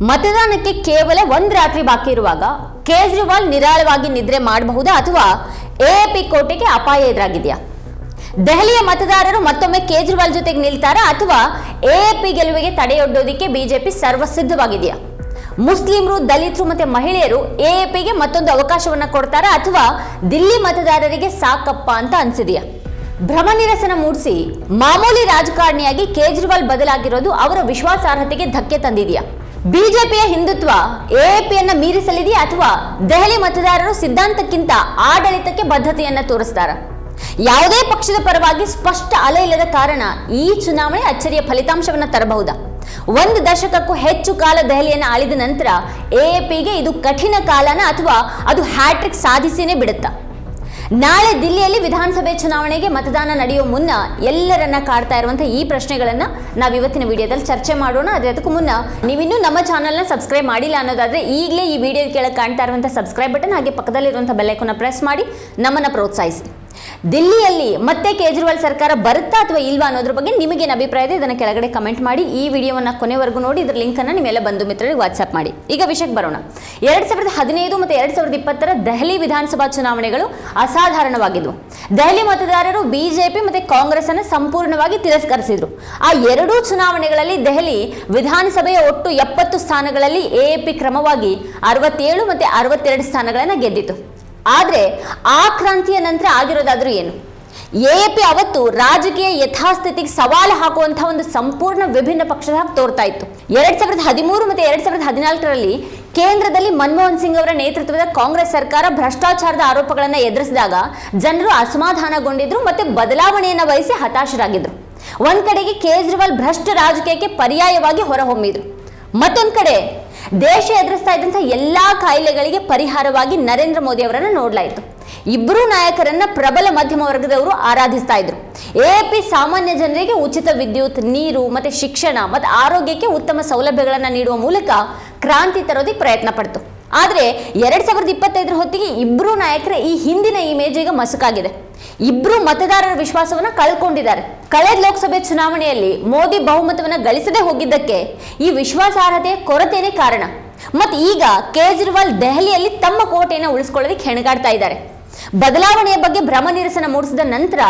ಮತದಾನಕ್ಕೆ ಕೇವಲ ಒಂದ್ ರಾತ್ರಿ ಬಾಕಿ ಇರುವಾಗ ಕೇಜ್ರಿವಾಲ್ ನಿರಾಳವಾಗಿ ನಿದ್ರೆ ಮಾಡಬಹುದಾ ಅಥವಾ ಎಪಿ ಕೋಟೆಗೆ ಅಪಾಯ ಎದುರಾಗಿದೆಯಾ? ದೆಹಲಿಯ ಮತದಾರರು ಮತ್ತೊಮ್ಮೆ ಕೇಜ್ರಿವಾಲ್ ಜೊತೆಗೆ ನಿಲ್ತಾರಾ ಅಥವಾ ಎಪಿ ಗೆಲುವಿಗೆ ತಡೆಯೊಡ್ಡೋದಿಕ್ಕೆ ಬಿಜೆಪಿ ಸರ್ವಸಿದ್ಧವಾಗಿದೆಯಾ? ಮುಸ್ಲಿಮರು, ದಲಿತರು ಮತ್ತೆ ಮಹಿಳೆಯರು ಎಪಿಗೆ ಮತ್ತೊಂದು ಅವಕಾಶವನ್ನ ಕೊಡ್ತಾರಾ ಅಥವಾ ದಿಲ್ಲಿ ಮತದಾರರಿಗೆ ಸಾಕಪ್ಪ ಅಂತ ಅನ್ಸಿದೆಯಾ? ಭ್ರಮ ನಿರಸನ ಮೂಡಿಸಿ ಮಾಮೂಲಿ ರಾಜಕಾರಣಿಯಾಗಿ ಕೇಜ್ರಿವಾಲ್ ಬದಲಾಗಿರೋದು ಅವರ ವಿಶ್ವಾಸಾರ್ಹತೆಗೆ ಧಕ್ಕೆ ತಂದಿದೆಯಾ? ಬಿಜೆಪಿಯ ಹಿಂದುತ್ವ ಎಎಪಿಯನ್ನ ಮೀರಿಸಲಿದೆಯಾ ಅಥವಾ ದೆಹಲಿ ಮತದಾರರು ಸಿದ್ಧಾಂತಕ್ಕಿಂತ ಆಡಳಿತಕ್ಕೆ ಬದ್ಧತೆಯನ್ನ ತೋರಿಸ್ತಾರ? ಯಾವುದೇ ಪಕ್ಷದ ಪರವಾಗಿ ಸ್ಪಷ್ಟ ಅಲೆ ಇಲ್ಲದ ಕಾರಣ ಈ ಚುನಾವಣೆ ಅಚ್ಚರಿಯ ಫಲಿತಾಂಶವನ್ನ ತರಬಹುದಾ? ಒಂದು ದಶಕಕ್ಕೂ ಹೆಚ್ಚು ಕಾಲ ದೆಹಲಿಯನ್ನು ಆಳಿದ ನಂತರ ಎಎಪಿಗೆ ಇದು ಕಠಿಣ ಕಾಲನ ಅಥವಾ ಅದು ಹ್ಯಾಟ್ರಿಕ್ ಸಾಧಿಸಿನೇ ಬಿಡುತ್ತಾ? ನಾಳೆ ದಿಲ್ಲಿಯಲ್ಲಿ ವಿಧಾನಸಭೆ ಚುನಾವಣೆಗೆ ಮತದಾನ ನಡೆಯುವ ಮುನ್ನ ಎಲ್ಲರನ್ನ ಕಾಡ್ತಾ ಇರುವಂತಹ ಈ ಪ್ರಶ್ನೆಗಳನ್ನ ನಾವು ಇವತ್ತಿನ ವಿಡಿಯೋದಲ್ಲಿ ಚರ್ಚೆ ಮಾಡೋಣ. ಅದ್ರ ಅದಕ್ಕೂ ಮುನ್ನ ನೀವಿನ್ನೂ ನಮ್ಮ ಚಾನಲ್ನ ಸಬ್ಸ್ಕ್ರೈಬ್ ಮಾಡಿಲ್ಲ ಅನ್ನೋದಾದ್ರೆ ಈಗಲೇ ಈ ವಿಡಿಯೋ ಕೆಳಗೆ ಕಾಣ್ತಾ ಇರುವಂತಹ ಸಬ್ಸ್ಕ್ರೈಬ್ ಬಟನ್ ಹಾಗೆ ಪಕ್ಕದಲ್ಲಿರುವಂತಹ ಬೆಲ್ಲೈಕನ್ನ ಪ್ರೆಸ್ ಮಾಡಿ ನಮ್ಮನ್ನ ಪ್ರೋತ್ಸಾಹಿಸಿ. ದಿಲ್ಲಿಯಲ್ಲಿ ಮತ್ತೆ ಕೇಜ್ರಿವಾಲ್ ಸರ್ಕಾರ ಬರುತ್ತಾ ಅಥವಾ ಇಲ್ವಾ ಅನ್ನೋದ್ರ ಬಗ್ಗೆ ನಿಮಗೇನು ಅಭಿಪ್ರಾಯ ಇದೆ, ಇದನ್ನು ಕೆಳಗಡೆ ಕಮೆಂಟ್ ಮಾಡಿ. ಈ ವಿಡಿಯೋವನ್ನು ಕೊನೆವರೆಗೂ ನೋಡಿ, ಇದರ ಲಿಂಕ್ ನಿಮ್ಮ ನಿಮ್ಮೆಲ್ಲ ಬಂಧು ಮಿತ್ರರಿಗೆ ವಾಟ್ಸಪ್ ಮಾಡಿ. ಈಗ ವಿಷಯಕ್ಕೆ ಬರೋಣ. ಎರಡು ಸಾವಿರದ ಹದಿನೈದು ಮತ್ತು ಎರಡು ಸಾವಿರದ ಇಪ್ಪತ್ತರ ದೆಹಲಿ ವಿಧಾನಸಭಾ ಚುನಾವಣೆಗಳು ಅಸಾಧಾರಣವಾಗಿದ್ವು. ದೆಹಲಿ ಮತದಾರರು ಬಿಜೆಪಿ ಮತ್ತು ಕಾಂಗ್ರೆಸ್ ಅನ್ನು ಸಂಪೂರ್ಣವಾಗಿ ತಿರಸ್ಕರಿಸಿದ್ರು. ಆ ಎರಡೂ ಚುನಾವಣೆಗಳಲ್ಲಿ ದೆಹಲಿ ವಿಧಾನಸಭೆಯ ಒಟ್ಟು ಎಪ್ಪತ್ತು ಸ್ಥಾನಗಳಲ್ಲಿ ಎಎಪಿ ಕ್ರಮವಾಗಿ ಅರವತ್ತೇಳು ಮತ್ತು ಅರವತ್ತೆರಡು ಸ್ಥಾನಗಳನ್ನು ಗೆದ್ದಿತು ಆದರೆ ಆ ಕ್ರಾಂತಿಯ ನಂತರ ಆಗಿರೋದಾದ್ರೂ ಏನು? ಎ ಪಿ ಅವತ್ತು ರಾಜಕೀಯ ಯಥಾಸ್ಥಿತಿಗೆ ಸವಾಲು ಹಾಕುವಂತಹ ಒಂದು ಸಂಪೂರ್ಣ ವಿಭಿನ್ನ ಪಕ್ಷದ ತೋರ್ತಾ ಇತ್ತು. ಎರಡ್ ಸಾವಿರದ ಹದಿಮೂರು ಮತ್ತು ಎರಡ್ ಸಾವಿರದ ಹದಿನಾಲ್ಕರಲ್ಲಿ ಕೇಂದ್ರದಲ್ಲಿ ಮನಮೋಹನ್ ಸಿಂಗ್ ಅವರ ನೇತೃತ್ವದ ಕಾಂಗ್ರೆಸ್ ಸರ್ಕಾರ ಭ್ರಷ್ಟಾಚಾರದ ಆರೋಪಗಳನ್ನು ಎದುರಿಸಿದಾಗ ಜನರು ಅಸಮಾಧಾನಗೊಂಡಿದ್ರು ಮತ್ತೆ ಬದಲಾವಣೆಯನ್ನು ವಹಿಸಿ ಹತಾಶರಾಗಿದ್ರು. ಒಂದ್ ಕಡೆಗೆ ಕೇಜ್ರಿವಾಲ್ ಭ್ರಷ್ಟ ರಾಜಕೀಯಕ್ಕೆ ಪರ್ಯಾಯವಾಗಿ ಹೊರಹೊಮ್ಮಿದ್ರು. ಮತ್ತೊಂದ್ ಕಡೆ ದೇಶ ಎದುರಿಸ್ತಾ ಇದ್ದಂಥ ಎಲ್ಲಾ ಕಾಯಿಲೆಗಳಿಗೆ ಪರಿಹಾರವಾಗಿ ನರೇಂದ್ರ ಮೋದಿ ಅವರನ್ನು ನೋಡಲಾಯಿತು. ಇಬ್ಬರು ನಾಯಕರನ್ನ ಪ್ರಬಲ ಮಧ್ಯಮ ವರ್ಗದವರು ಆರಾಧಿಸ್ತಾ ಇದ್ರು. ಎಪಿ ಸಾಮಾನ್ಯ ಜನರಿಗೆ ಉಚಿತ ವಿದ್ಯುತ್, ನೀರು ಮತ್ತೆ ಶಿಕ್ಷಣ ಮತ್ತೆ ಆರೋಗ್ಯಕ್ಕೆ ಉತ್ತಮ ಸೌಲಭ್ಯಗಳನ್ನ ನೀಡುವ ಮೂಲಕ ಕ್ರಾಂತಿ ತರೋದಕ್ಕೆ ಪ್ರಯತ್ನ ಪಡ್ತು. ಆದರೆ ಎರಡ್ ಸಾವಿರದ ಇಪ್ಪತ್ತೈದರ ಹೊತ್ತಿಗೆ ಇಬ್ಬರು ನಾಯಕರ ಈ ಹಿಂದಿನ ಇಮೇಜ್ ಈಗ ಮಸುಕಾಗಿದೆ. ಇಬ್ರು ಮತದಾರರ ವಿಶ್ವಾಸವನ್ನ ಕಳ್ಕೊಂಡಿದ್ದಾರೆ. ಕಳೆದ ಲೋಕಸಭೆ ಚುನಾವಣೆಯಲ್ಲಿ ಮೋದಿ ಬಹುಮತವನ್ನ ಗಳಿಸದೆ ಹೋಗಿದ್ದಕ್ಕೆ ಈ ವಿಶ್ವಾಸಾರ್ಹತೆ ಕೊರತೆನೇ ಕಾರಣ. ಮತ್ತೆ ಈಗ ಕೇಜ್ರಿವಾಲ್ ದೆಹಲಿಯಲ್ಲಿ ತಮ್ಮ ಕೋಟೆಯನ್ನು ಉಳಿಸ್ಕೊಳ್ಳೋದಕ್ಕೆ ಹೆಣಗಾಡ್ತಾ ಇದ್ದಾರೆ. ಬದಲಾವಣೆಯ ಬಗ್ಗೆ ಭ್ರಮ ನಿರಸನ ಮೂಡಿಸಿದ ನಂತರ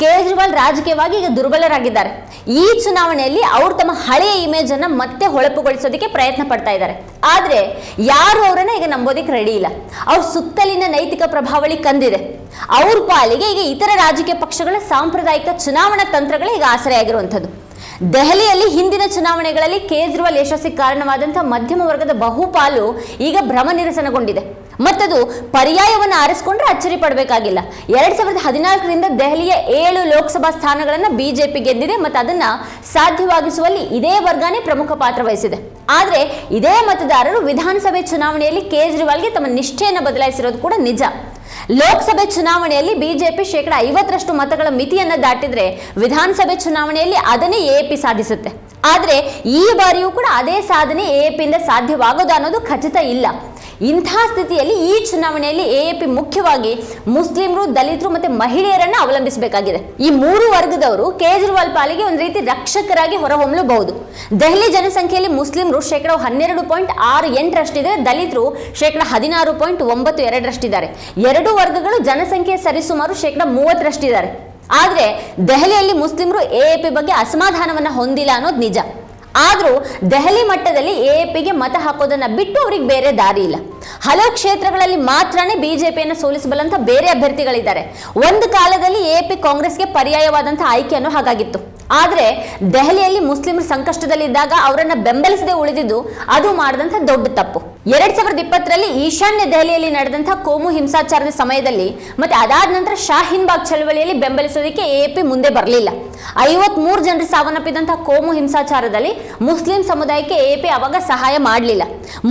ಕೇಜ್ರಿವಾಲ್ ರಾಜಕೀಯವಾಗಿ ಈಗ ದುರ್ಬಲರಾಗಿದ್ದಾರೆ. ಈ ಚುನಾವಣೆಯಲ್ಲಿ ಅವರು ತಮ್ಮ ಹಳೆಯ ಇಮೇಜ್ ಅನ್ನ ಮತ್ತೆ ಹೊಳಪುಗೊಳಿಸೋದಕ್ಕೆ ಪ್ರಯತ್ನ ಪಡ್ತಾ ಇದ್ದಾರೆ. ಆದ್ರೆ ಯಾರು ಅವರನ್ನ ಈಗ ನಂಬೋದಕ್ಕೆ ರೆಡಿ ಇಲ್ಲ. ಅವ್ರ ಸುತ್ತಲಿನ ನೈತಿಕ ಪ್ರಭಾವಳಿ ಕಂದಿದೆ. ಅವ್ರ ಪಾಲಿಗೆ ಈಗ ಇತರ ರಾಜಕೀಯ ಪಕ್ಷಗಳ ಸಾಂಪ್ರದಾಯಿಕ ಚುನಾವಣಾ ತಂತ್ರಗಳೇ ಈಗ ಆಸರೆಯಾಗಿರುವಂಥದ್ದು. ದೆಹಲಿಯಲ್ಲಿ ಹಿಂದಿನ ಚುನಾವಣೆಗಳಲ್ಲಿ ಕೇಜ್ರಿವಾಲ್ ಯಶಸ್ಸಿಗೆ ಕಾರಣವಾದಂತಹ ಮಧ್ಯಮ ವರ್ಗದ ಬಹುಪಾಲು ಈಗ ಭ್ರಮ ನಿರಸನಗೊಂಡಿದೆ. ಮತ್ತದು ಪರ್ಯಾಯವನ್ನು ಆರಿಸಿಕೊಂಡ್ರೆ ಅಚ್ಚರಿ ಪಡಬೇಕಾಗಿಲ್ಲ. ಎರಡ್ ಸಾವಿರದ ಹದಿನಾಲ್ಕರಿಂದ ದೆಹಲಿಯ ಏಳು ಲೋಕಸಭಾ ಸ್ಥಾನಗಳನ್ನು ಬಿಜೆಪಿ ಗೆದ್ದಿದೆ ಮತ್ತು ಅದನ್ನ ಸಾಧ್ಯವಾಗಿಸುವಲ್ಲಿ ಇದೇ ವರ್ಗನೇ ಪ್ರಮುಖ ಪಾತ್ರ ವಹಿಸಿದೆ. ಆದರೆ ಇದೇ ಮತದಾರರು ವಿಧಾನಸಭೆ ಚುನಾವಣೆಯಲ್ಲಿ ಕೇಜ್ರಿವಾಲ್ಗೆ ತಮ್ಮ ನಿಷ್ಠೆಯನ್ನು ಬದಲಾಯಿಸಿರೋದು ಕೂಡ ನಿಜ. ಲೋಕಸಭೆ ಚುನಾವಣೆಯಲ್ಲಿ ಬಿಜೆಪಿ ಶೇಕಡ ಐವತ್ತರಷ್ಟು ಮತಗಳ ಮಿತಿಯನ್ನು ದಾಟಿದ್ರೆ ವಿಧಾನಸಭೆ ಚುನಾವಣೆಯಲ್ಲಿ ಅದನ್ನೇ ಎಪಿ ಸಾಧಿಸುತ್ತೆ. ಆದರೆ ಈ ಬಾರಿಯೂ ಕೂಡ ಅದೇ ಸಾಧನೆ ಎಪಿಯಿಂದ ಸಾಧ್ಯವಾಗೋದು ಅನ್ನೋದು ಖಚಿತ ಇಲ್ಲ. ಇಂಥ ಸ್ಥಿತಿಯಲ್ಲಿ ಈ ಚುನಾವಣೆಯಲ್ಲಿ ಎ ಪಿ ಮುಖ್ಯವಾಗಿ ಮುಸ್ಲಿಮರು, ದಲಿತರು ಮತ್ತೆ ಮಹಿಳೆಯರನ್ನ ಅವಲಂಬಿಸಬೇಕಾಗಿದೆ. ಈ ಮೂರು ವರ್ಗದವರು ಕೇಜ್ರಿವಾಲ್ ಪಾಲಿಗೆ ಒಂದು ರೀತಿ ರಕ್ಷಕರಾಗಿ ಹೊರಹೊಮ್ಮಲಬಹುದು ದೆಹಲಿ ಜನಸಂಖ್ಯೆಯಲ್ಲಿ ಮುಸ್ಲಿಮರು ಶೇಕಡ ಹನ್ನೆರಡು ಪಾಯಿಂಟ್ ಆರು ಎಂಟರಷ್ಟಿದೆ ದಲಿತರು ಶೇಕಡ ಹದಿನಾರು ಪಾಯಿಂಟ್ ಒಂಬತ್ತು ಎರಡರಷ್ಟಿದ್ದಾರೆ ಎರಡು ವರ್ಗಗಳು ಜನಸಂಖ್ಯೆ ಸರಿಸುಮಾರು ಶೇಕಡ ಮೂವತ್ತರಷ್ಟಿದ್ದಾರೆ ಆದರೆ ದೆಹಲಿಯಲ್ಲಿ ಮುಸ್ಲಿಮರು ಎಎಪಿ ಬಗ್ಗೆ ಅಸಮಾಧಾನವನ್ನು ಹೊಂದಿಲ್ಲ ಅನ್ನೋದು ನಿಜ. ಆದರೂ ದೆಹಲಿ ಮಟ್ಟದಲ್ಲಿ ಎ ಪಿಗೆ ಮತ ಹಾಕೋದನ್ನು ಬಿಟ್ಟು ಅವ್ರಿಗೆ ಬೇರೆ ದಾರಿ ಇಲ್ಲ. ಹಲವು ಕ್ಷೇತ್ರಗಳಲ್ಲಿ ಮಾತ್ರನೇ ಬಿಜೆಪಿಯನ್ನು ಸೋಲಿಸಬಲ್ಲಂಥ ಬೇರೆ ಅಭ್ಯರ್ಥಿಗಳಿದ್ದಾರೆ. ಒಂದು ಕಾಲದಲ್ಲಿ ಎ ಪಿ ಕಾಂಗ್ರೆಸ್ಗೆ ಪರ್ಯಾಯವಾದಂಥ ಆಯ್ಕೆಯನ್ನು ಹಾಗಾಗಿತ್ತು. ಆದರೆ ದೆಹಲಿಯಲ್ಲಿ ಮುಸ್ಲಿಮರು ಸಂಕಷ್ಟದಲ್ಲಿದ್ದಾಗ ಅವರನ್ನು ಬೆಂಬಲಿಸದೆ ಉಳಿದಿದ್ದು ಅದು ಮಾಡಿದಂಥ ದೊಡ್ಡ ತಪ್ಪು. ಎರಡ್ ಸಾವಿರದ ಇಪ್ಪತ್ತರಲ್ಲಿ ಈಶಾನ್ಯ ದೆಹಲಿಯಲ್ಲಿ ನಡೆದಂತಹ ಕೋಮು ಹಿಂಸಾಚಾರದ ಸಮಯದಲ್ಲಿ ಮತ್ತೆ ಅದಾದ ನಂತರ ಶಾಹೀನ್ ಬಾಗ್ ಚಳವಳಿಯಲ್ಲಿ ಬೆಂಬಲಿಸೋದಕ್ಕೆ ಎಪಿ ಮುಂದೆ ಬರಲಿಲ್ಲ. ಐವತ್ ಮೂರು ಜನರು ಸಾವನ್ನಪ್ಪಿದಂತಹ ಕೋಮು ಹಿಂಸಾಚಾರದಲ್ಲಿ ಮುಸ್ಲಿಂ ಸಮುದಾಯಕ್ಕೆ ಎಪಿ ಅವಾಗ ಸಹಾಯ ಮಾಡಲಿಲ್ಲ.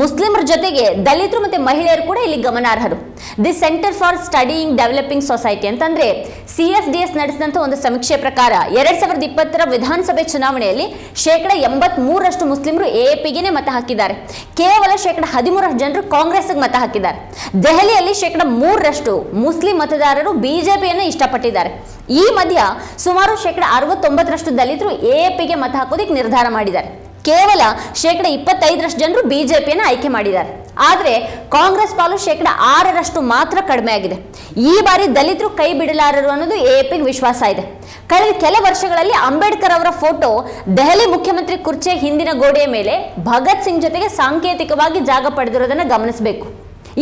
ಮುಸ್ಲಿಮರ ಜೊತೆಗೆ ದಲಿತರು ಮತ್ತೆ ಮಹಿಳೆಯರು ಕೂಡ ಇಲ್ಲಿ ಗಮನಾರ್ಹರು. The centre for studying developing society ಅಂತಂದ್ರೆ ಸಿ ಎಸ್ ಡಿ ಎಸ್ ನಡೆಸಿದಂಥ ಒಂದು ಸಮೀಕ್ಷೆ ಪ್ರಕಾರ ಎರಡ್ ಸಾವಿರದ ಇಪ್ಪತ್ತರ ವಿಧಾನಸಭೆ ಚುನಾವಣೆಯಲ್ಲಿ ಶೇಕಡ ಎಂಬತ್ ಮೂರರಷ್ಟು ಮುಸ್ಲಿಮರು ಎಎಪಿಗೆ ಮತ ಹಾಕಿದ್ದಾರೆ. ಕೇವಲ ಶೇಕಡ ಹದಿಮೂರಷ್ಟು ಜನರು ಕಾಂಗ್ರೆಸ್ಗೆ ಮತ ಹಾಕಿದ್ದಾರೆ. ದೆಹಲಿಯಲ್ಲಿ ಶೇಕಡ ಮೂರರಷ್ಟು ಮುಸ್ಲಿಂ ಮತದಾರರು ಬಿಜೆಪಿಯನ್ನು ಇಷ್ಟಪಟ್ಟಿದ್ದಾರೆ. ಈ ಮಧ್ಯ ಸುಮಾರು ಶೇಕಡ ಅರವತ್ತೊಂಬತ್ತರಷ್ಟು ದಲಿತರು ಎಎಪಿಗೆ ಮತ ಹಾಕೋದಕ್ಕೆ ನಿರ್ಧಾರ ಮಾಡಿದ್ದಾರೆ. ಕೇವಲ ಶೇಕಡ ಇಪ್ಪತ್ತೈದರಷ್ಟು ಜನರು ಬಿಜೆಪಿಯನ್ನು ಆಯ್ಕೆ ಮಾಡಿದ್ದಾರೆ. ಆದರೆ ಕಾಂಗ್ರೆಸ್ ಪಾಲು ಶೇಕಡ ಆರರಷ್ಟು ಮಾತ್ರ ಕಡಿಮೆ ಆಗಿದೆ. ಈ ಬಾರಿ ದಲಿತರು ಕೈ ಬಿಡಲಾರರು ಅನ್ನೋದು ಎಪಿಗೆ ವಿಶ್ವಾಸ ಇದೆ. ಕಳೆದ ಕೆಲ ವರ್ಷಗಳಲ್ಲಿ ಅಂಬೇಡ್ಕರ್ ಅವರ ಫೋಟೋ ದೆಹಲಿ ಮುಖ್ಯಮಂತ್ರಿ ಕುರ್ಚೆ ಹಿಂದಿನ ಗೋಡೆಯ ಮೇಲೆ ಭಗತ್ ಸಿಂಗ್ ಜೊತೆಗೆ ಸಾಂಕೇತಿಕವಾಗಿ ಜಾಗ ಪಡೆದಿರೋದನ್ನು ಗಮನಿಸಬೇಕು.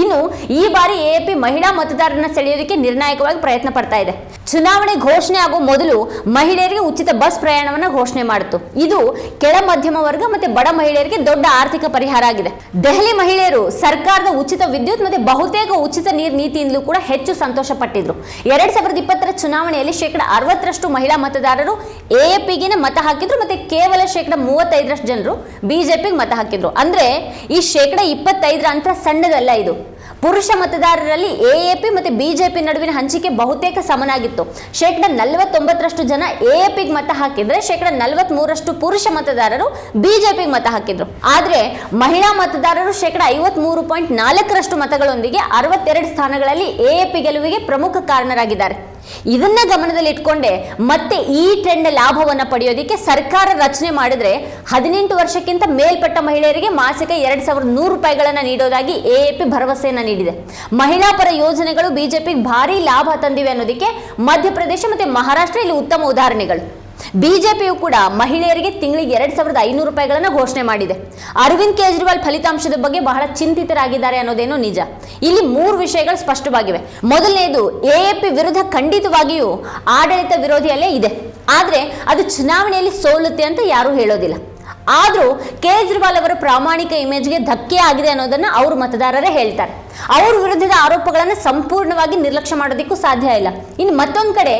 ಇನ್ನು ಈ ಬಾರಿ ಎಎಪಿ ಮಹಿಳಾ ಮತದಾರರನ್ನ ಸೆಳೆಯೋದಕ್ಕೆ ನಿರ್ಣಾಯಕವಾಗಿ ಪ್ರಯತ್ನ ಪಡ್ತಾ ಇದೆ. ಚುನಾವಣೆ ಘೋಷಣೆ ಆಗೋ ಮೊದಲು ಮಹಿಳೆಯರಿಗೆ ಉಚಿತ ಬಸ್ ಪ್ರಯಾಣವನ್ನು ಘೋಷಣೆ ಮಾಡಿತು. ಇದು ಕೆಳ ಮಧ್ಯಮ ವರ್ಗ ಮತ್ತೆ ಬಡ ಮಹಿಳೆಯರಿಗೆ ದೊಡ್ಡ ಆರ್ಥಿಕ ಪರಿಹಾರ ಆಗಿದೆ. ದೆಹಲಿ ಮಹಿಳೆಯರು ಸರ್ಕಾರದ ಉಚಿತ ವಿದ್ಯುತ್ ಮತ್ತೆ ಬಹುತೇಕ ಉಚಿತ ನೀರು ನೀತಿಯಿಂದಲೂ ಕೂಡ ಹೆಚ್ಚು ಸಂತೋಷ ಪಟ್ಟಿದ್ರು ಎರಡ್ ಸಾವಿರದ ಇಪ್ಪತ್ತರ ಚುನಾವಣೆಯಲ್ಲಿ ಶೇಕಡ ಅರವತ್ತರಷ್ಟು ಮಹಿಳಾ ಮತದಾರರು ಎಎಪಿಗೆ ಮತ ಹಾಕಿದ್ರು ಮತ್ತೆ ಕೇವಲ ಶೇಕಡ ಮೂವತ್ತೈದರಷ್ಟು ಜನರು ಬಿಜೆಪಿಗೆ ಮತ ಹಾಕಿದ್ರು. ಅಂದ್ರೆ ಈ ಶೇಕಡ ಇಪ್ಪತ್ತೈದರ ಅಂತರ ಸಣ್ಣದಲ್ಲ ಇದು. ಪುರುಷ ಮತದಾರರಲ್ಲಿ ಎಎಪಿ ಮತ್ತು ಬಿಜೆಪಿ ನಡುವಿನ ಹಂಚಿಕೆ ಬಹುತೇಕ ಸಮನಾಗಿತ್ತು. ಶೇಕಡ ನಲವತ್ತೊಂಬತ್ತರಷ್ಟು ಜನ ಎಎಪಿಗೆ ಮತ ಹಾಕಿದ್ರೆ ಶೇಕಡ ನಲವತ್ಮೂರಷ್ಟು ಪುರುಷ ಮತದಾರರು ಬಿಜೆಪಿಗೆ ಮತ ಹಾಕಿದ್ರು. ಆದರೆ ಮಹಿಳಾ ಮತದಾರರು ಶೇಕಡ ಐವತ್ಮೂರು ಪಾಯಿಂಟ್ ನಾಲ್ಕರಷ್ಟು ಮತಗಳೊಂದಿಗೆ ಅರವತ್ತೆರಡು ಸ್ಥಾನಗಳಲ್ಲಿ ಎಎಪಿ ಗೆಲುವಿಗೆ ಪ್ರಮುಖ ಕಾರಣರಾಗಿದ್ದಾರೆ. ಇದನ್ನ ಗಮನದಲ್ಲಿ ಇಟ್ಕೊಂಡೆ ಮತ್ತೆ ಈ ಟ್ರೆಂಡ್ ಲಾಭವನ್ನ ಪಡೆಯೋದಿಕ್ಕೆ ಸರ್ಕಾರ ರಚನೆ ಮಾಡಿದ್ರೆ ಹದಿನೆಂಟು ವರ್ಷಕ್ಕಿಂತ ಮೇಲ್ಪಟ್ಟ ಮಹಿಳೆಯರಿಗೆ ಮಾಸಿಕ ಎರಡ್ ಸಾವಿರದ ನೂರು ರೂಪಾಯಿಗಳನ್ನ ನೀಡೋದಾಗಿ ಎಎಪಿ ಭರವಸೆಯನ್ನ ನೀಡಿದೆ. ಮಹಿಳಾ ಪರ ಯೋಜನೆಗಳು ಬಿಜೆಪಿಗೆ ಭಾರಿ ಲಾಭ ತಂದಿವೆ ಅನ್ನೋದಕ್ಕೆ ಮಧ್ಯಪ್ರದೇಶ ಮತ್ತೆ ಮಹಾರಾಷ್ಟ್ರ ಇಲ್ಲಿ ಉತ್ತಮ ಉದಾಹರಣೆಗಳು. ಬಿಜೆಪಿಯು ಕೂಡ ಮಹಿಳೆಯರಿಗೆ ತಿಂಗಳಿಗೆ ಎರಡು ಸಾವಿರದ ಐನೂರು ರೂಪಾಯಿಗಳನ್ನು ಘೋಷಣೆ ಮಾಡಿದೆ. ಅರವಿಂದ್ ಕೇಜ್ರಿವಾಲ್ ಫಲಿತಾಂಶದ ಬಗ್ಗೆ ಬಹಳ ಚಿಂತಿತರಾಗಿದ್ದಾರೆ ಅನ್ನೋದೇನೋ ನಿಜ. ಇಲ್ಲಿ ಮೂರು ವಿಷಯಗಳು ಸ್ಪಷ್ಟವಾಗಿವೆ. ಮೊದಲನೆಯದು ಎಎಪಿ ವಿರುದ್ಧ ಖಂಡಿತವಾಗಿಯೂ ಆಡಳಿತ ವಿರೋಧಿಯಲ್ಲೇ ಇದೆ. ಆದರೆ ಅದು ಚುನಾವಣೆಯಲ್ಲಿ ಸೋಲುತ್ತೆ ಅಂತ ಯಾರೂ ಹೇಳೋದಿಲ್ಲ. ಆದರೂ ಕೇಜ್ರಿವಾಲ್ ಅವರ ಪ್ರಾಮಾಣಿಕ ಇಮೇಜ್ಗೆ ಧಕ್ಕೆ ಆಗಿದೆ ಅನ್ನೋದನ್ನು ಅವರು ಮತದಾರರೇ ಹೇಳ್ತಾರೆ. ಅವ್ರ ವಿರುದ್ಧದ ಆರೋಪಗಳನ್ನು ಸಂಪೂರ್ಣವಾಗಿ ನಿರ್ಲಕ್ಷ್ಯ ಮಾಡೋದಕ್ಕೂ ಸಾಧ್ಯ ಇಲ್ಲ. ಇನ್ನು ಮತ್ತೊಂದು ಕಡೆ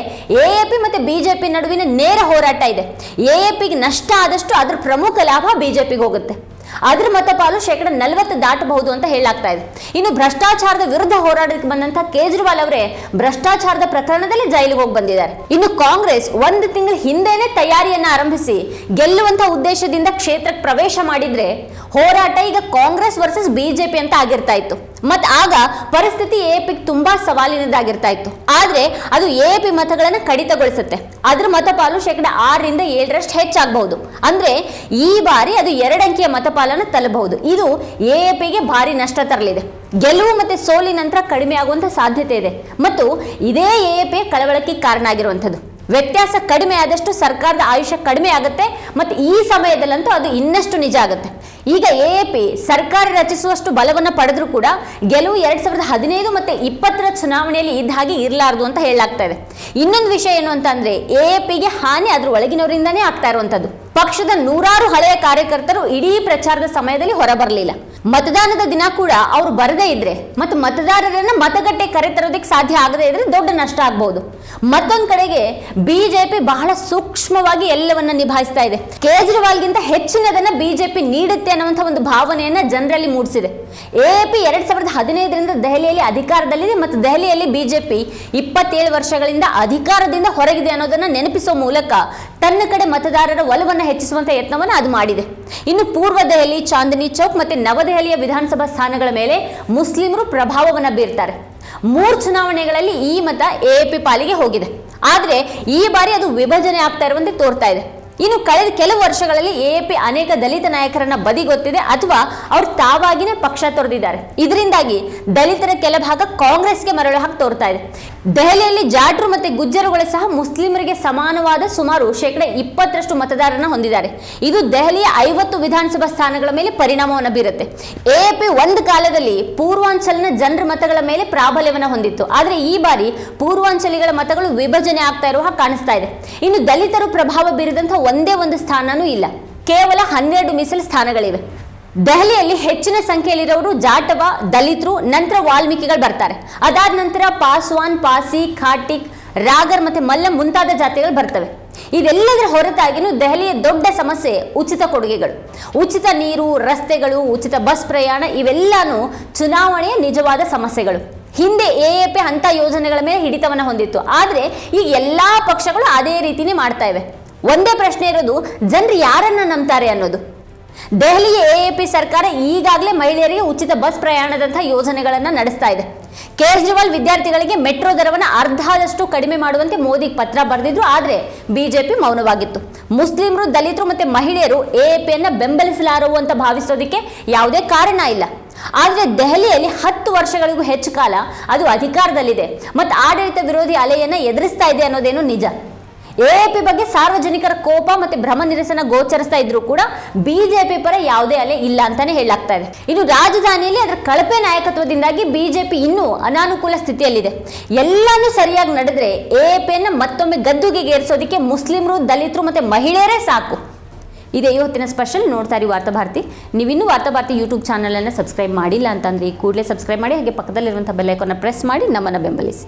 ಎಎಪಿ ಮತ್ತೆ ಪಿ ನಡುವಿನ ನೇರ ಹೋರಾಟ ಇದೆ. ಎ ಎ ಪಿಗೆ ನಷ್ಟ ಆದಷ್ಟು ಅದರ ಪ್ರಮುಖ ಲಾಭ ಬಿಜೆಪಿಗೆ ಹೋಗುತ್ತೆ. ಅದ್ರ ಮತಪಾಲು ಶೇಕಡ ನಲವತ್ತು ದಾಟಬಹುದು ಅಂತ ಹೇಳಲಾಗ್ತಾ ಇದೆ. ಇನ್ನು ಭ್ರಷ್ಟಾಚಾರದ ವಿರುದ್ಧ ಹೋರಾಡಕ್ಕೆ ಬಂದಂತ ಕೇಜ್ರಿವಾಲ್ ಅವರೇ ಭ್ರಷ್ಟಾಚಾರದ ಪ್ರಕರಣದಲ್ಲಿ ಜೈಲಿಗೆ ಹೋಗಿ ಬಂದಿದ್ದಾರೆ. ಇನ್ನು ಕಾಂಗ್ರೆಸ್ ಒಂದು ತಿಂಗಳ ಹಿಂದೆನೆ ತಯಾರಿಯನ್ನ ಆರಂಭಿಸಿ ಗೆಲ್ಲುವಂತ ಉದ್ದೇಶದಿಂದ ಕ್ಷೇತ್ರಕ್ಕೆ ಪ್ರವೇಶ ಮಾಡಿದ್ರೆ ಹೋರಾಟ ಈಗ ಕಾಂಗ್ರೆಸ್ ವರ್ಸಸ್ ಬಿಜೆಪಿ ಅಂತ ಆಗಿರ್ತಾ ಇತ್ತು. ಮತ್ ಆಗ ಪರಿಸ್ಥಿತಿ ಎ ಪಿಗೆ ತುಂಬಾ ಸವಾಲಿನದಾಗಿರ್ತಾ ಇತ್ತು. ಆದ್ರೆ ಅದು ಎ ಪಿ ಮತಗಳನ್ನ ಕಡಿತಗೊಳಿಸುತ್ತೆ. ಅದ್ರ ಮತಪಾಲು ಶೇಕಡ ಆರರಿಂದ ಏಳರಷ್ಟು ಹೆಚ್ಚಾಗಬಹುದು. ಅಂದ್ರೆ ಈ ಬಾರಿ ಅದು ಎರಡಂಕಿಯ ಮತಪಾಲನ್ನು ತಲುಪಬಹುದು. ಇದು ಎ ಪಿಗೆ ಭಾರಿ ನಷ್ಟ ತರಲಿದೆ. ಗೆಲುವು ಮತ್ತೆ ಸೋಲಿ ನಂತರ ಕಡಿಮೆ ಆಗುವಂಥ ಸಾಧ್ಯತೆ ಇದೆ. ಮತ್ತು ಇದೇ ಎ ಪಿ ಕಳವಳಕ್ಕೆ ಕಾರಣ ಆಗಿರುವಂಥದ್ದು. ವ್ಯತ್ಯಾಸ ಕಡಿಮೆ ಆದಷ್ಟು ಸರ್ಕಾರದ ಆಯುಷ್ಯ ಕಡಿಮೆ ಆಗುತ್ತೆ ಮತ್ತು ಈ ಸಮಯದಲ್ಲಂತೂ ಅದು ಇನ್ನಷ್ಟು ನಿಜ ಆಗುತ್ತೆ. ಈಗ ಎಎಪಿ ಸರ್ಕಾರ ರಚಿಸುವಷ್ಟು ಬಲವನ್ನು ಪಡೆದರೂ ಕೂಡ ಗೆಲುವು ಎರಡ್ ಸಾವಿರದ ಹದಿನೈದು ಮತ್ತೆ ಇಪ್ಪತ್ತರ ಚುನಾವಣೆಯಲ್ಲಿ ಇದ್ದ ಹಾಗೆ ಇರಲಾರದು ಅಂತ ಹೇಳಲಾಗ್ತಾ ಇದೆ. ಇನ್ನೊಂದು ವಿಷಯ ಏನು ಅಂತಂದ್ರೆ ಎಎಪಿಗೆ ಹಾನಿ ಅದ್ರ ಒಳಗಿನವರಿಂದನೇ ಆಗ್ತಾ ಇರುವಂಥದ್ದು ಪಕ್ಷದ ನೂರಾರು ಹಳೆಯ ಕಾರ್ಯಕರ್ತರು ಇಡೀ ಪ್ರಚಾರದ ಸಮಯದಲ್ಲಿ ಹೊರಬರಲಿಲ್ಲ ಮತದಾನದ ದಿನ ಕೂಡ ಅವರು ಬರದೇ ಇದ್ರೆ ಮತ್ತು ಮತದಾರರನ್ನ ಮತಗಟ್ಟೆ ಕರೆತರೋದಕ್ಕೆ ಸಾಧ್ಯ ಆಗದೇ ಇದ್ರೆ ದೊಡ್ಡ ನಷ್ಟ ಆಗಬಹುದು ಮತ್ತೊಂದು ಕಡೆಗೆ ಬಿಜೆಪಿ ಬಹಳ ಸೂಕ್ಷ್ಮವಾಗಿ ಎಲ್ಲವನ್ನ ನಿಭಾಯಿಸ್ತಾ ಇದೆ. ಕೇಜ್ರಿವಾಲ್ಗಿಂತ ಹೆಚ್ಚಿನದನ್ನ ಬಿಜೆಪಿ ನೀಡುತ್ತೆ ಅನ್ನುವಂಥ ಒಂದು ಭಾವನೆಯನ್ನ ಜನರಲ್ಲಿ ಮೂಡಿಸಿದೆ. ಎಪಿ ಎರಡು ಸಾವಿರದ ಹದಿನೈದರಿಂದ ದೆಹಲಿಯಲ್ಲಿ ಅಧಿಕಾರದಲ್ಲಿದೆ ಮತ್ತು ದೆಹಲಿಯಲ್ಲಿ ಬಿಜೆಪಿ ಇಪ್ಪತ್ತೇಳು ವರ್ಷಗಳಿಂದ ಅಧಿಕಾರದಿಂದ ಹೊರಗಿದೆ ಅನ್ನೋದನ್ನ ನೆನಪಿಸುವ ಮೂಲಕ ತನ್ನ ಕಡೆ ಮತದಾರರ ಒಲವನ್ನು ಹೆಚ್ಚಿಸುವಂಥ ಯತ್ನವನ್ನು ಅದು ಮಾಡಿದೆ. ಇನ್ನು ಪೂರ್ವ ದೆಹಲಿ, ಚಾಂದಿನಿ ಚೌಕ್ ಮತ್ತೆ ನವದೆಹಲಿಯ ವಿಧಾನಸಭಾ ಸ್ಥಾನಗಳ ಮೇಲೆ ಮುಸ್ಲಿಮರು ಪ್ರಭಾವವನ್ನು ಬೀರ್ತಾರೆ. ಮೂರು ಚುನಾವಣೆಗಳಲ್ಲಿ ಈ ಮತ ಎಪಿ ಪಾಲಿಗೆ ಹೋಗಿದೆ. ಆದರೆ ಈ ಬಾರಿ ಅದು ವಿಭಜನೆ ಆಗ್ತಾ ಇರುವಂತೆ ತೋರ್ತಾ ಇದೆ. ಇನ್ನು ಕಳೆದ ಕೆಲವು ವರ್ಷಗಳಲ್ಲಿ ಎಎಪಿ ಅನೇಕ ದಲಿತ ನಾಯಕರನ್ನ ಬದಿಗೊತ್ತಿದೆ ಅಥವಾ ಅವರು ತಾವಾಗಿನೇ ಪಕ್ಷ ತೊರೆದಿದ್ದಾರೆ. ಇದರಿಂದಾಗಿ ದಲಿತರ ಕೆಲ ಭಾಗ ಕಾಂಗ್ರೆಸ್ಗೆ ಮರಳು ಹಾಕಿ ತೋರ್ತಾ ಇದೆ. ದೆಹಲಿಯಲ್ಲಿ ಜಾಟ್ರು ಮತ್ತು ಗುಜ್ಜರುಗಳು ಸಹ ಮುಸ್ಲಿಮರಿಗೆ ಸಮಾನವಾದ ಸುಮಾರು ಶೇಕಡ ಇಪ್ಪತ್ತರಷ್ಟು ಮತದಾರರನ್ನ ಹೊಂದಿದ್ದಾರೆ. ಇದು ದೆಹಲಿಯ ಐವತ್ತು ವಿಧಾನಸಭಾ ಸ್ಥಾನಗಳ ಮೇಲೆ ಪರಿಣಾಮವನ್ನು ಬೀರುತ್ತೆ. ಎಎಪಿ ಒಂದು ಕಾಲದಲ್ಲಿ ಪೂರ್ವಾಂಚಲಿನ ಜನರ ಮತಗಳ ಮೇಲೆ ಪ್ರಾಬಲ್ಯವನ್ನು ಹೊಂದಿತ್ತು. ಆದರೆ ಈ ಬಾರಿ ಪೂರ್ವಾಂಚಲಿಗಳ ಮತಗಳು ವಿಭಜನೆ ಆಗ್ತಾ ಇರುವ ಕಾಣಿಸ್ತಾ ಇದೆ. ಇನ್ನು ದಲಿತರು ಪ್ರಭಾವ ಬೀರಿದಂಥ ಒಂದೇ ಒಂದು ಸ್ಥಾನನೂ ಇಲ್ಲ. ಕೇವಲ ಹನ್ನೆರಡು ಮೀಸಲು ಸ್ಥಾನಗಳಿವೆ. ದೆಹಲಿಯಲ್ಲಿ ಹೆಚ್ಚಿನ ಸಂಖ್ಯೆಯಲ್ಲಿರೋರು ಜಾಟವ, ದಲಿತರು, ನಂತರ ವಾಲ್ಮೀಕಿಗಳು ಬರ್ತಾರೆ. ಅದಾದ ನಂತರ ಪಾಸ್ವಾನ್, ಪಾಸಿ, ಖಾಟಿಕ್, ರಾಗರ್ ಮತ್ತೆ ಮಲ್ಲ ಮುಂತಾದ ಜಾತಿಗಳು ಬರ್ತವೆ. ಇದೆಲ್ಲದರ ಹೊರತಾಗಿನೂ ದೆಹಲಿಯ ದೊಡ್ಡ ಸಮಸ್ಯೆ ಉಚಿತ ಕೊಡುಗೆಗಳು. ಉಚಿತ ನೀರು, ರಸ್ತೆಗಳು, ಉಚಿತ ಬಸ್ ಪ್ರಯಾಣ ಇವೆಲ್ಲನೂ ಚುನಾವಣೆಯ ನಿಜವಾದ ಸಮಸ್ಯೆಗಳು. ಹಿಂದೆ ಎ ಎ ಪಿ ಅಂತ ಯೋಜನೆಗಳ ಮೇಲೆ ಹಿಡಿತವನ್ನು ಹೊಂದಿತ್ತು. ಆದರೆ ಈಗ ಎಲ್ಲ ಪಕ್ಷಗಳು ಅದೇ ರೀತಿನೇ ಮಾಡ್ತಾ ಇವೆ. ಒಂದೇ ಪ್ರಶ್ನೆ ಇರೋದು, ಜನರು ಯಾರನ್ನ ನಂಬ್ತಾರೆ ಅನ್ನೋದು? ದೆಹಲಿಯ ಎಎಪಿ ಸರ್ಕಾರ ಈಗಾಗಲೇ ಮಹಿಳೆಯರಿಗೆ ಉಚಿತ ಬಸ್ ಪ್ರಯಾಣದಂತಹ ಯೋಜನೆಗಳನ್ನು ನಡೆಸ್ತಾ ಇದೆ. ಕೇಜ್ರಿವಾಲ್ ವಿದ್ಯಾರ್ಥಿಗಳಿಗೆ ಮೆಟ್ರೋ ದರವನ್ನು ಅರ್ಧದಷ್ಟು ಕಡಿಮೆ ಮಾಡುವಂತೆ ಮೋದಿ ಪತ್ರ ಬರೆದಿದ್ರು, ಆದರೆ ಬಿಜೆಪಿ ಮೌನವಾಗಿತ್ತು. ಮುಸ್ಲಿಮರು, ದಲಿತರು ಮತ್ತೆ ಮಹಿಳೆಯರು ಎಎಪಿಯನ್ನು ಬೆಂಬಲಿಸಲಾರು ಅಂತ ಭಾವಿಸೋದಕ್ಕೆ ಯಾವುದೇ ಕಾರಣ ಇಲ್ಲ. ಆದರೆ ದೆಹಲಿಯಲ್ಲಿ ಹತ್ತು ವರ್ಷಗಳಿಗೂ ಹೆಚ್ಚು ಕಾಲ ಅದು ಅಧಿಕಾರದಲ್ಲಿದೆ. ಮತ್ತು ಆಡಳಿತ ವಿರೋಧಿ ಅಲೆಯನ್ನು ಎದುರಿಸ್ತಾ ಇದೆ ಅನ್ನೋದೇನು ನಿಜ? ಎಎಪಿ ಬಗ್ಗೆ ಸಾರ್ವಜನಿಕರ ಕೋಪ ಮತ್ತೆ ಭ್ರಮ ನಿರಸನ ಗೋಚರಿಸ್ತಾ ಇದ್ರು ಕೂಡ ಬಿಜೆಪಿ ಪರ ಯಾವುದೇ ಅಲೆ ಇಲ್ಲ ಅಂತಾನೆ ಹೇಳಲಾಗ್ತಾ ಇದೆ. ಇನ್ನು ರಾಜಧಾನಿಯಲ್ಲಿ ಅದರ ಕಳಪೆ ನಾಯಕತ್ವದಿಂದಾಗಿ ಬಿಜೆಪಿ ಇನ್ನೂ ಅನಾನುಕೂಲ ಸ್ಥಿತಿಯಲ್ಲಿದೆ. ಎಲ್ಲಾನು ಸರಿಯಾಗಿ ನಡೆದ್ರೆ ಎಪಿಯನ್ನು ಮತ್ತೊಮ್ಮೆ ಗದ್ದುಗೆಗೇರಿಸೋದಕ್ಕೆ ಮುಸ್ಲಿಮರು, ದಲಿತರು ಮತ್ತೆ ಮಹಿಳೆಯರೇ ಸಾಕು. ಇದೇ ಇವತ್ತಿನ ಸ್ಪೆಷಲ್ ನೋಡ್ತಾ ಇರಿ ವಾರ್ತಾಭಾರತಿ ನೀವಿನ್ನೂ ವಾರ್ತಾಭಾರತಿ ಯೂಟ್ಯೂಬ್ ಚಾನಲನ್ನು ಸಬ್ಸ್ಕ್ರೈಬ್ ಮಾಡಿಲ್ಲ ಅಂತಂದ್ರೆ ಈ ಕೂಡಲೇ ಸಬ್ಸ್ಕ್ರೈಬ್ ಮಾಡಿ, ಹಾಗೆ ಪಕ್ಕದಲ್ಲಿರುವಂಥ ಬೆಲ್ಲೈಕನ್ನ ಪ್ರೆಸ್ ಮಾಡಿ, ನಮ್ಮನ್ನು ಬೆಂಬಲಿಸಿ.